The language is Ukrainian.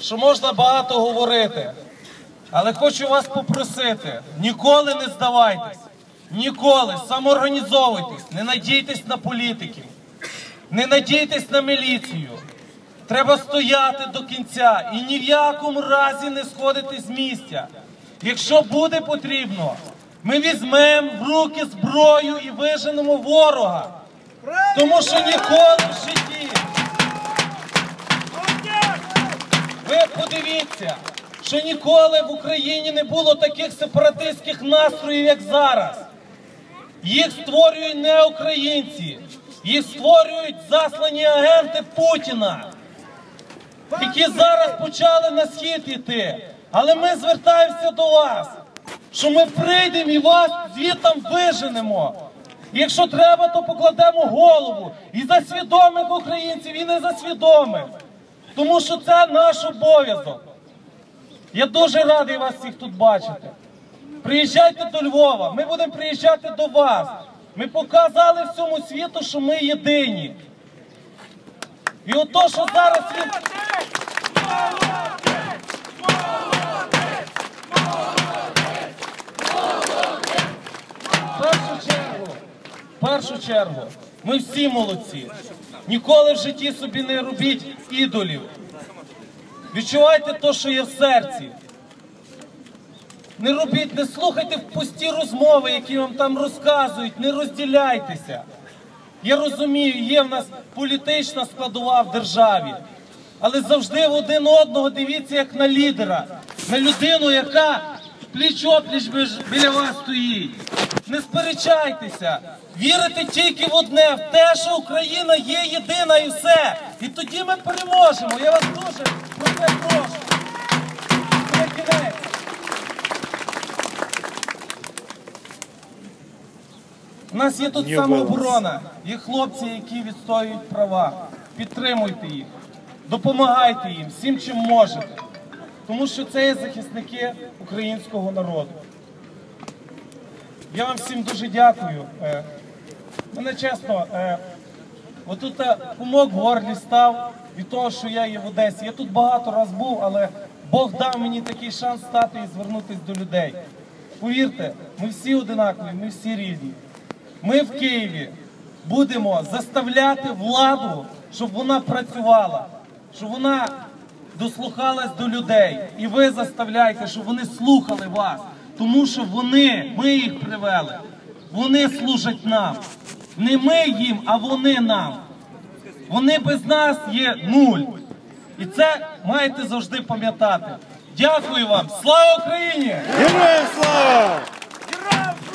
що можна багато говорити. Але хочу вас попросити, ніколи не здавайтесь, ніколи самоорганізовуйтесь, не надійтесь на політиків, не надійтесь на міліцію. Треба стояти до кінця і ні в якому разі не сходити з місця. Якщо буде потрібно, ми візьмемо в руки зброю і виженемо ворога. Тому що ніколи в житті. Ви подивіться, що ніколи в Україні не було таких сепаратистських настроїв, як зараз. Їх створюють не українці, їх створюють заслані агенти Путіна, які зараз почали на схід йти. Але ми звертаємося до вас, що ми прийдемо і вас звідтам виженемо. Якщо треба, то покладемо голову і за свідомих українців, і не за свідомих. Тому що це наш обов'язок. Я дуже радий вас всіх тут бачити. Приїжджайте до Львова, ми будемо приїжджати до вас. Ми показали всьому світу, що ми єдині. І ото, що зараз він. В першу чергу, в першу чергу, ми всі молодці. Ніколи в житті собі не робіть ідолів. Відчувайте те, що є в серці. Не робіть, не слухайте в пусті розмови, які вам там розказують, не розділяйтеся. Я розумію, є в нас політична складова в державі, але завжди в один одного дивіться як на лідера, на людину, яка пліч-опліч біля вас стоїть. Не сперечайтеся, вірите тільки в одне, в те, що Україна є єдина і все. І тоді ми переможемо. Я вас дуже про це прошу. У нас є тут самооборона, є хлопці, які відстоюють права. Підтримуйте їх, допомагайте їм всім, чим можете. Тому що це є захисники українського народу. Я вам всім дуже дякую. Е, Мене чесно, е, отут е, кумок в горлі став від того, що я є в Одесі. Я тут багато раз був, але Бог дав мені такий шанс стати і звернутися до людей. Повірте, ми всі одинакові, ми всі різні. Ми в Києві будемо заставляти владу, щоб вона працювала, щоб вона дослухалась до людей. І ви заставляйте, щоб вони слухали вас. Тому що вони, ми їх привели, вони служать нам. Не ми їм, а вони нам. Вони без нас є нуль. І це маєте завжди пам'ятати. Дякую вам. Слава Україні! Героям слава!